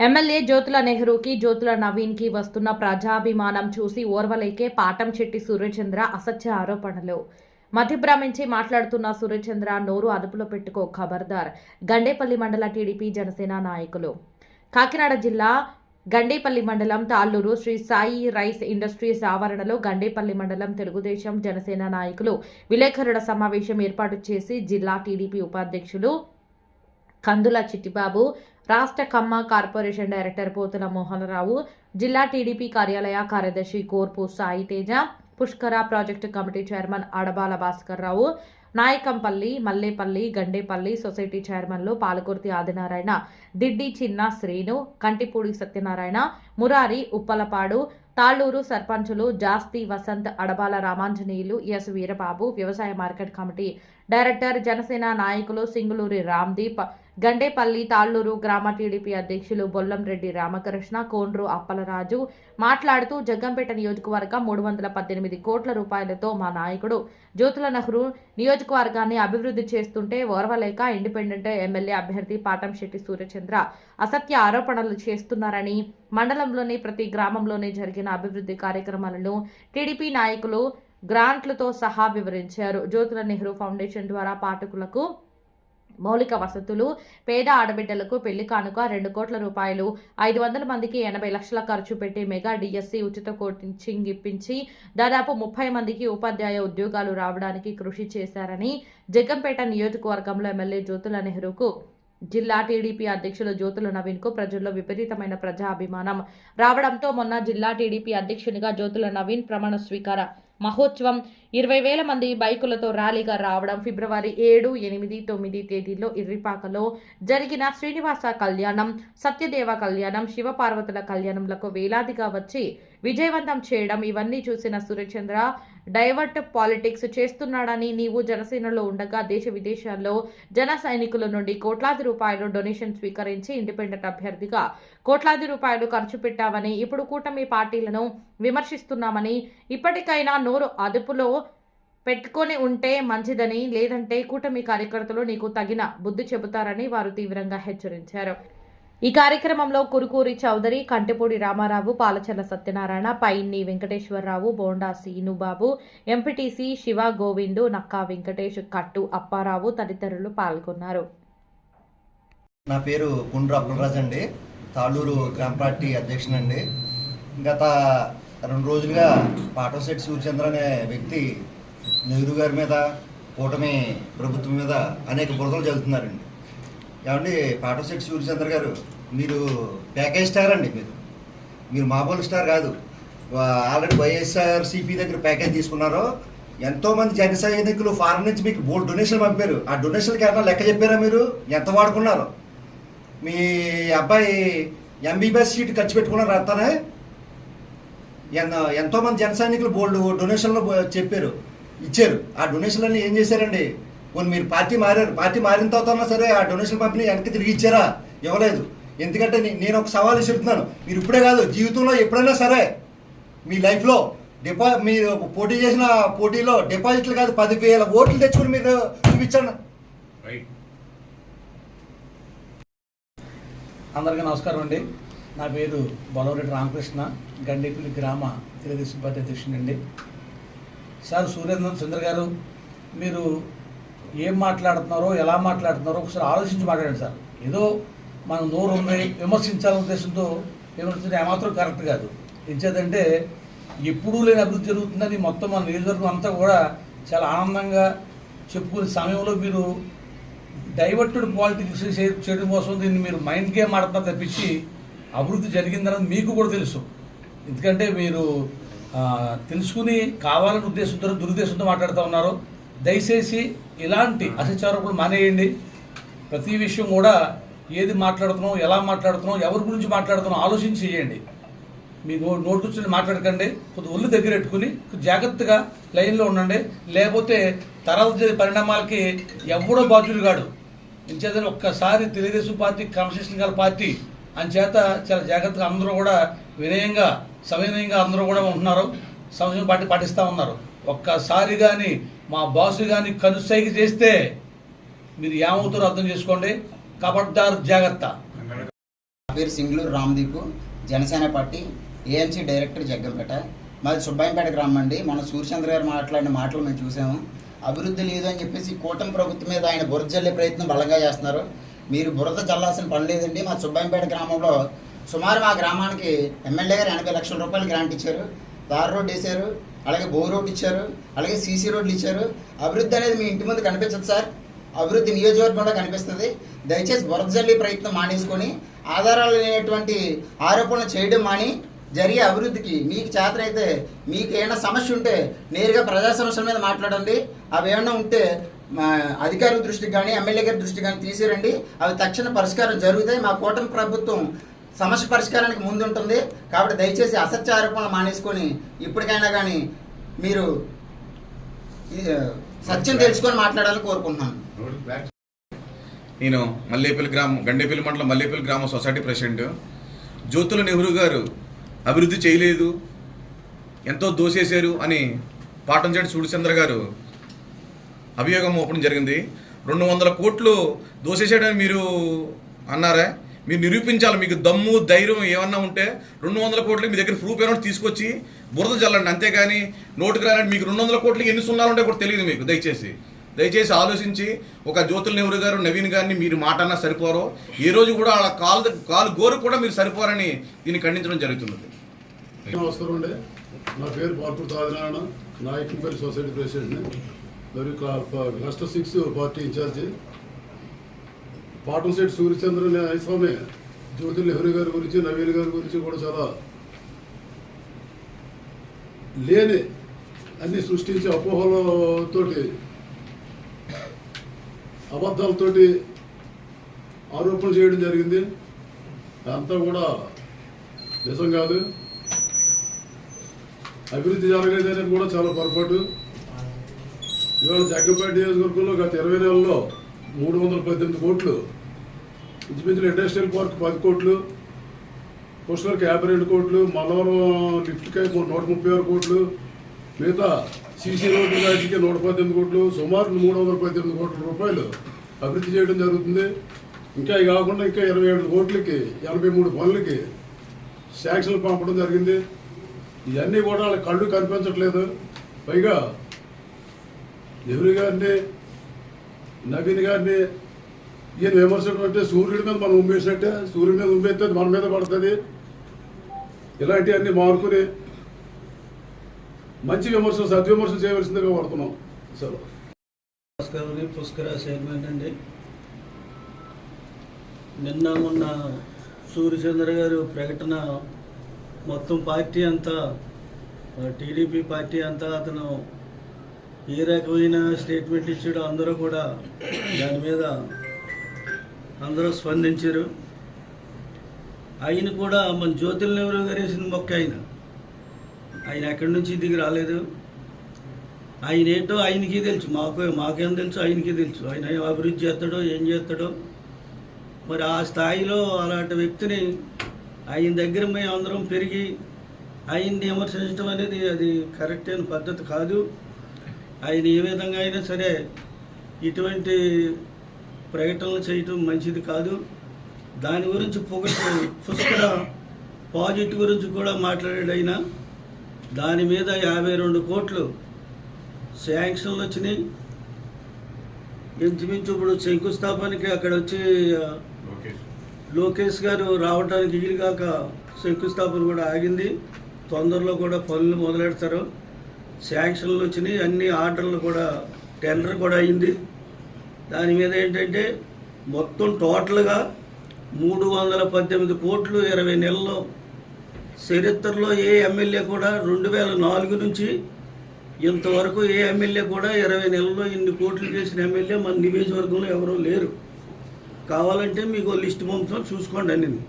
MLA Jyothula నెహ్రూకి జ్యోతుల నవీన్కి వస్తున్న ప్రజాభిమానం చూసి ఓర్వలేకే పాటం చెట్టి సూర్యచంద్ర అసత్య ఆరోపణలు. మధ్యభ్రమించి మాట్లాడుతున్న సూర్యచంద్ర నోరు అదుపులో పెట్టుకో ఖబర్దార్. గండేపల్లి మండల టీడీపీ జనసేన నాయకులు. కాకినాడ జిల్లా గండేపల్లి మండలం తాళ్ళూరు శ్రీ సాయి రైస్ ఇండస్ట్రీస్ ఆవరణలో గండేపల్లి మండలం తెలుగుదేశం జనసేన నాయకులు విలేకరుల సమావేశం ఏర్పాటు చేసి జిల్లా టీడీపీ ఉపాధ్యక్షులు కందుల చిట్టిబాబు రాష్ట్ర కమ్మ కార్పొరేషన్ డైరెక్టర్ పోతుల మోహనరావు జిల్లా టీడీపీ కార్యాలయ కార్యదర్శి Korpu Sai Teja Pushkara project committee chairman Adabala Bhaskarrao Nayakampalli Mallepalli Gandepalli society చైర్మన్లు పాలకుర్తి ఆదినారాయణ దిడ్డి చిన్న శ్రీను కంటిపూడి సత్యనారాయణ మురారి ఉప్పలపాడు తాళ్ళూరు సర్పంచులు జాస్తి వసంత్ అడబాల రామాంజనేయులు ఎస్ వీరబాబు వ్యవసాయ మార్కెట్ కమిటీ డైరెక్టర్ జనసేన నాయకులు సింగులూరి రామ్దీప్ గండేపల్లి తాళ్ళూరు గ్రామ టీడీపీ అధ్యక్షులు బొల్లంరెడ్డి రామకృష్ణ కోండ్రు అప్పలరాజు మాట్లాడుతూ జగ్గంపేట నియోజకవర్గం మూడు వందల పద్దెనిమిది కోట్ల రూపాయలతో మా నాయకుడు. జ్యోతుల నెహ్రూ నియోజకవర్గాన్ని అభివృద్ధి చేస్తుంటే ఓర్వలేక ఇండిపెండెంట్ ఎమ్మెల్యే అభ్యర్థి పాటంశెట్టి సూర్యచంద్ర అసత్య ఆరోపణలు చేస్తున్నారని మండలంలోని ప్రతి గ్రామంలోనే జరిగిన అభివృద్ధి కార్యక్రమాలను టీడీపీ నాయకులు గ్రాంట్లతో సహా వివరించారు. జ్యోతుల నెహ్రూ ఫౌండేషన్ ద్వారా పాఠకులకు మౌలిక వసతులు పేద ఆడబిడ్డలకు పెళ్ళి కానుక రెండు కోట్ల రూపాయలు. ఐదు వందల మందికి ఎనభై లక్షల ఖర్చు పెట్టి మెగా డిఎస్సి ఉచిత కోచింగ్ ఇప్పించి దాదాపు ముప్పై మందికి ఉపాధ్యాయ ఉద్యోగాలు రావడానికి కృషి చేశారని జగ్గంపేట నియోజకవర్గంలో ఎమ్మెల్యే జ్యోతుల నెహ్రూకు జిల్లా టీడీపీ అధ్యక్షులు జ్యోతుల నవీన్కు ప్రజల్లో విపరీతమైన ప్రజాభిమానం రావడంతో మొన్న జిల్లా టీడీపీ అధ్యక్షునిగా జ్యోతుల నవీన్ ప్రమాణ స్వీకార మహోత్సవం ఇరవై వేల మంది బైకులతో ర్యాలీగా రావడం ఫిబ్రవరి ఏడు ఎనిమిది తొమ్మిది తేదీల్లో ఇర్రిపాకలో జరిగిన శ్రీనివాస కళ్యాణం సత్యదేవ కళ్యాణం శివపార్వతుల కళ్యాణంలకు వేలాదిగా వచ్చి విజయవంతం చేయడం ఇవన్నీ చూసిన సూర్యచంద్ర డైవర్ట్ పాలిటిక్స్ చేస్తున్నాడని నీవు జనసేనలో ఉండగా దేశ విదేశాల్లో జన సైనికుల నుండి కోట్లాది రూపాయలు డొనేషన్ స్వీకరించి ఇండిపెండెంట్ అభ్యర్థిగా కోట్లాది రూపాయలు ఖర్చు పెట్టావని ఇప్పుడు కూటమి పార్టీలను విమర్శిస్తున్నామని ఇప్పటికైనా నోరు అదుపులో పెట్టుకొని ఉంటే మంచిదని లేదంటే కూటమి కార్యకర్తలు నీకు తగిన బుద్ధి చెబుతారని వారు తీవ్రంగా హెచ్చరించారు. ఈ కార్యక్రమంలో కురుకూరి చౌదరి కంటిపూడి రామారావు పాలచల్ల సత్యనారాయణ పైన్ని వెంకటేశ్వరరావు బోండా సీనుబాబు ఎంపీటీసీ శివ గోవిందు నక్కా వెంకటేష్ కట్టు అప్పారావు తదితరులు పాల్గొన్నారు. నా పేరు గుండ్రు అప్పలరాజు అండి. తాళూరు గ్రామ పార్టీ అధ్యక్షునండి. గత రెండు రోజులుగా పాటోసెట్ సూర్యచంద్ర అనే వ్యక్తి నెహ్రూ గారి మీద కూటమి ప్రభుత్వం మీద అనేక బురదలు చల్లుతున్నారండి ఏమండి పాటశెట్టి సూర్యచంద్ర గారు మీరు ప్యాకేజ్ స్టార్ అండి మీరు. మీరు మామూలు స్టార్ కాదు. ఆల్రెడీ వైఎస్ఆర్సీపీ దగ్గర ప్యాకేజ్ తీసుకున్నారు ఎంతోమంది జన సైనికులు ఫారెన్ నుంచి మీకు బోర్డు డొనేషన్ పంపారు. ఆ డొనేషన్కి ఏమన్నా లెక్క చెప్పారా మీరు? ఎంత వాడుకున్నారు? మీ అబ్బాయి ఎంబీబీఎస్ సీట్ ఖర్చు పెట్టుకున్నారు అంతానే? ఎంతోమంది ఎంతో మంది జన సైనికులు బోల్డ్ డొనేషన్లు చెప్పారు. ఇచ్చారు. ఆ డొనేషన్లన్నీ ఏం చేశారండి? కొన్ని మీరు పార్టీ మారారు. పార్టీ మారిన తర్వాత ఉన్నా సరే ఆ డొనేషన్ పంపిణీ వెనక్కి తిరిగి ఇచ్చారా? ఇవ్వలేదు. ఎందుకంటే నేను ఒక సవాల్ విసురుతున్నాను మీరు ఇప్పుడే కాదు జీవితంలో ఎప్పుడైనా సరే మీ లైఫ్లో డిపా మీరు పోటీ చేసిన పోటీలో డిపాజిట్లు కాదు పదివేల ఓట్లు తెచ్చుకుని మీరు చూపించండి. అందరికీ నమస్కారం అండి. నా పేరు బొలవరెడ్డి రామకృష్ణ. గండేపల్లి గ్రామ తెలుగుదేశం పార్టీ అధ్యక్షుడండి సార్ సూర్యేంద్ర చంద్ర గారు మీరు ఏం మాట్లాడుతున్నారో ఎలా మాట్లాడుతున్నారో ఒకసారి ఆలోచించి మాట్లాడండి సార్. ఏదో మనం నోరు ఉంది విమర్శించాలనే ఉద్దేశంతో విమర్శించడం ఏమాత్రం కరెక్ట్ కాదు. ఎంచేదంటే ఎప్పుడూ లేని అభివృద్ధి జరుగుతుందని మొత్తం మన నియోజకవర్గం అంతా కూడా చాలా ఆనందంగా చెప్పుకునే సమయంలో మీరు డైవర్టెడ్ పాలిటిక్స్ చేయడం కోసం దీన్ని మీరు మైండ్ గేమ్ ఆడుతున్నారు తప్పించి అభివృద్ధి జరిగిందన్నది మీకు కూడా తెలుసు. ఎందుకంటే మీరు తెలుసుకుని కావాలని ఉద్దేశంతో దురుద్దేశంతో మాట్లాడుతూ ఉన్నారు. దయచేసి ఇలాంటి అసచారకులు మానేయండి. ప్రతి విషయం కూడా ఏది మాట్లాడుతున్నాం ఎలా మాట్లాడుతున్నాం ఎవరి గురించి మాట్లాడుతున్నాం ఆలోచించి చేయండి. మీ నోటు కూర్చొని మాట్లాడకండి. కొద్దిగా ఒళ్ళు దగ్గర పెట్టుకుని జాగ్రత్తగా లైన్లో ఉండండి. లేకపోతే తర్వాత జరిగే పరిణామాలకి ఎవడో బాధ్యుడు కాడు. ఇంచేతని ఒక్కసారి తెలుగుదేశం పార్టీ కన్స్టిట్యూషన్ గల పార్టీ అంచేత చాలా జాగ్రత్తగా అందరూ కూడా వినయంగా సవినయంగా అందరూ కూడా ఉంటున్నారు. సమయం పార్టీ పాటిస్తూ ఉన్నారు. ఒక్కసారి కానీ మా బాసు కానీ కనుసైకి చేస్తే మీరు ఏమవుతారో అర్థం చేసుకోండి. కబడ్దారు జాగ్రత్త. పేరు Singluru Ramdeep Janasena party AMC director Jaggampeta. మాది సుబ్బాయింపేట గ్రామం అండి. మన సూర్యచంద్ర గారు మాట్లాడిన మాటలు మేము చూసాము. అభివృద్ధి లేదు అని చెప్పేసి కూటమి ప్రభుత్వం మీద ఆయన బుర్ర జల్లే ప్రయత్నం బలంగా చేస్తున్నారు. మీరు బురద జల్లాల్సిన పని లేదండి. మా సుబ్బాయంపేట గ్రామంలో సుమారు మా గ్రామానికి ఎమ్మెల్యే గారు ఎనభై లక్షల రూపాయలు గ్రాంట్ ఇచ్చారు. దార్ రోడ్డు వేశారు అలాగే బో రోడ్డు ఇచ్చారు అలాగే సీసీ రోడ్లు ఇచ్చారు. అభివృద్ధి అనేది మీ ఇంటి ముందు కనిపించదు సార్. అభివృద్ధి నియోజకవర్గంలో కనిపిస్తుంది. దయచేసి బురద జల్లి ప్రయత్నం మానేసుకొని ఆధారాలు లేనటువంటి ఆరోపణలు చేయడం మాని జరిగే అభివృద్ధికి మీకు చేతనైతే మీకు ఏమైనా సమస్య ఉంటే నేరుగా ప్రజా సమస్యల మీద మాట్లాడండి. అవి ఏమైనా ఉంటే అధికారుల దృష్టికి కానీ ఎమ్మెల్యే గారి దృష్టికి కానీ తీసిరండి. అవి తక్షణ పరిష్కారం జరుగుతాయి. మా కూటమి ప్రభుత్వం సమస్య పరిష్కారానికి ముందు ఉంటుంది కాబట్టి దయచేసి అసత్య ఆరోపణలు మానేసుకొని ఇప్పటికైనా కానీ మీరు సత్యం తెలుసుకొని మాట్లాడాలని కోరుకుంటున్నాను. నేను మల్లేపల్లి గ్రామం గండేపల్లి మండలం మల్లేపల్లి గ్రామ సొసైటీ ప్రెసిడెంట్. జ్యోతుల నెహ్రూ గారు అభివృద్ధి చేయలేదు. ఎంతో దోసేశారు అని పాటంచేటి సూర్యచంద్ర గారు అభియోగం మోపడం జరిగింది. రెండు వందల కోట్లు దోసేసాడని మీరు అన్నారే? మీరు నిరూపించాలి మీకు దమ్ము ధైర్యం ఏమన్నా ఉంటే రెండు వందల కోట్లు మీ దగ్గర ప్రూఫ్ ఏమైనా తీసుకొచ్చి బురద చల్లండి అంతేగాని నోటుకు రాలండి మీకు రెండు వందల కోట్లకి ఎన్ని సున్నాలు ఉంటే కూడా తెలియదు మీకు దయచేసి. దయచేసి ఆలోచించి ఒక జ్యోతుల నెహ్రూ గారు నవీన్ గారిని మీరు మాట అన్నా సరిపోరో. ఏ రోజు కూడా వాళ్ళ కాలు కాలు గోరు కూడా మీరు సరిపోరని దీన్ని ఖండించడం జరుగుతున్నది. నమస్కారం అండి. నా పేరు పాల్పూర్ సాధనారాయణ నాయకులపల్లి సొసైటీ ప్రెసిడెంట్. మరియు cluster six party incharge Patamsetti Suryachandra Swamy Jyothi Nehru గారి గురించి నవీన్ గారి గురించి కూడా చాలా లేని అన్ని సృష్టించి అపోహలతోటి అబద్ధాలతోటి ఆరోపణలు చేయడం జరిగింది. అంతా కూడా నిజం కాదు. అభివృద్ధి జరగలేదు కూడా చాలా పొరపాటు. ఇవాళ జగ్గంపేట నియోజకవర్గంలో గత ఇరవై నెలల్లో మూడు వందల పద్దెనిమిది కోట్లు ఇంచుమించులు ఇండస్ట్రియల్ పార్క్ పది కోట్లు పుష్కర్కి యాభై రెండు కోట్లు మల్లవరం లిఫ్ట్కి నూట ముప్పై ఆరు కోట్లు మిగతా సీసీ రోడ్డు వాటికి నూట పద్దెనిమిది కోట్లు సుమారు మూడు వందల పద్దెనిమిది కోట్ల రూపాయలు అభివృద్ధి చేయడం జరుగుతుంది. ఇంకా ఇవి కాకుండా ఇంకా ఇరవై ఏడు కోట్లకి ఎనభై మూడు పనులకి శాంక్షన్లు పంపడం జరిగింది. ఇవన్నీ కూడా వాళ్ళ కళ్ళు కనిపించట్లేదు. పైగా నెహ్రూ గారిని నవీన్ గారిని ఈయన విమర్శించడం అంటే సూర్యుడి మీద మనం ఉమ్మేసినట్టే సూర్యుడి మీద ఉమ్మేస్తే మన మీద పడుతుంది. ఇలాంటివన్నీ మారుకుని మంచి విమర్శలు సద్విమర్శలు చేయవలసిందిగా పడుతున్నాం సరే. భాస్కర్ని పుష్కర చైర్మన్ అండి. నిన్న మొన్న సూర్యచంద్ర గారు ప్రకటన మొత్తం పార్టీ అంతా టీడీపీ పార్టీ అంతా అతను ఏ రకమైన స్టేట్మెంట్ ఇచ్చాడో అందరూ కూడా దాని మీద అందరూ స్పందించారు. ఆయన కూడా మన జ్యోతుల నెహ్రూ గారు వేసిన మొక్క ఆయన. ఆయన ఎక్కడి నుంచి దిగి రాలేదు. ఆయన ఏంటో ఆయనకి తెలుసు. మాకు మాకేం తెలుసు? ఆయనకి తెలుసు. ఆయన అభివృద్ధి చేస్తాడో ఏం చేస్తాడో. మరి ఆ స్థాయిలో అలాంటి వ్యక్తిని ఆయన దగ్గర మేము అందరం పెరిగి ఆయన్ని విమర్శించడం అనేది అది కరెక్ట్ అయిన పద్ధతి కాదు. ఆయన ఏ విధంగా అయినా సరే ఇటువంటి ప్రకటనలు చేయటం మంచిది కాదు. దాని గురించి పొగట పుష్కర ప్రాజెక్ట్ గురించి కూడా మాట్లాడాడు ఆయన. దాని మీద యాభై రెండు కోట్లు శాంక్షన్లు వచ్చినాయి. ఇంచుమించు ఇప్పుడు శంకుస్థాపనకి అక్కడ వచ్చి లోకేష్. గారు రావడానికి వీలుగాక శంకుస్థాపన కూడా ఆగింది. తొందరలో కూడా పనులు మొదలెడతారు. శాంక్షన్లు వచ్చినాయి అన్ని ఆర్డర్లు కూడా టెండర్ కూడా అయింది. దాని మీద ఏంటంటే మొత్తం టోటల్గా మూడు వందల పద్దెనిమిది కోట్లు ఇరవై నెలల్లో చరిత్రలో ఏ ఎమ్మెల్యే కూడా రెండు వేల నాలుగు నుంచి ఇంతవరకు ఏ ఎమ్మెల్యే కూడా ఇరవై నెలల్లో ఇన్ని కోట్లు చేసిన ఎమ్మెల్యే మన నియోజకవర్గంలో ఎవరూ లేరు. కావాలంటే మీకు లిస్ట్ పంపుతాం చూసుకోండి అన్నింది